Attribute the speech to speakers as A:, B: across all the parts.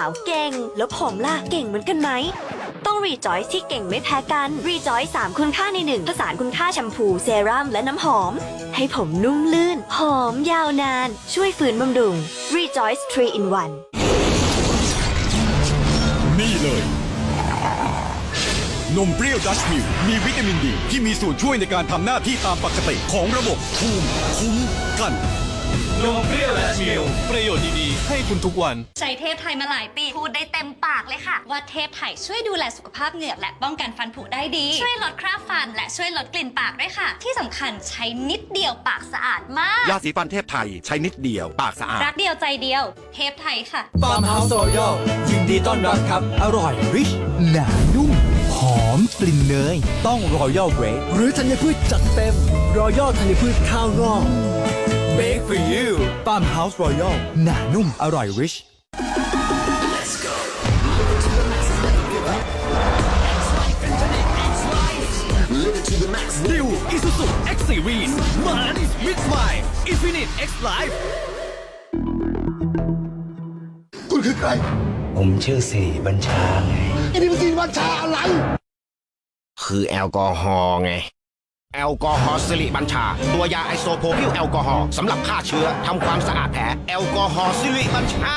A: าวเก่ง แล้วผมล่ะเก่งเหมือนกันไหม ต้องรีจอยที่เก่งไม่แพ้กันรีจอย3คุณค่าในหนึ่งผสานคุณค่าแชมพูเซรั่มและน้ำหอม ให้ผมนุ่มลื่น หอมยาวนาน ช่วยฝืนบำรุง Rejoice 3 in 1
B: นี่เลย นมเปรี้ยวดัชมิลมีวิตามินดี ที่มีส่วนช่วยในการทำหน้าที่ตามปกติของระบบภูมิคุ้มกัน
C: นมเปรี้ยวและมิลประโยชน์ดีๆ ให้คุณทุกวัน
D: ใช้เทพไทยมาหลายปี พูดได้เต็มปากเลยค่ะ ว่าเทพไทยช่วยดูแลสุขภาพเหงือกและป้องกันฟันผุได้ดี ช่วยลดคราบฟัน และช่วยลดกลิ่นปากด้วยค่ะ ที่สำคัญใช้นิดเดียวปากสะอาดมาก
E: ยาสีฟันเทพไทยใช้นิดเดียวปากสะอาด
D: รักเดียวใจเดียว เทพไทยค่ะ
C: ฟาร์มเฮาส์รอยัลยินดีต้อนรับครับ
F: อร่อยริชหนานุ่ม หอมกลิ่นเนย ต้องรอยัลเบรกหรือธัญพืชจัดเต็มรอยัลธัญพืชข้าวงอก
C: Bake for you
F: ฟาร์มเฮาส์รอยัลหนานุ่มอร่อยริช
C: New Isuzu X Series มัน with my Infinite X Life
G: คุณคือใคร
H: ผมชื่อสิริบัญชาไง
G: ไอ้นี่มันกินวัชชาอะไร
E: คือแอลกอฮอล์ไง แอลกอฮอล์สิริบัญชา ตัวยาไอโซโพพิลแอลกอฮอล์สำหรับฆ่าเชื้อทำความสะอาดแผลแอลกอฮอล์สิริบัญชา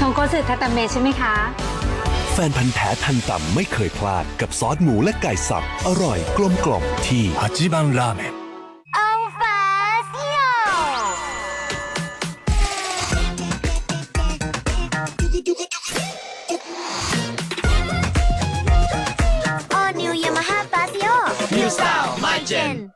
I: ทงโกสึคาตาเมะใช่ไหมคะ
J: แฟนพันธ์แท้ทันต่ำไม่เคยพลาดกับซอสหมูและไก่สับ อร่อยกลมกล่อมที่ฮัจิบังราเมน
C: my gin.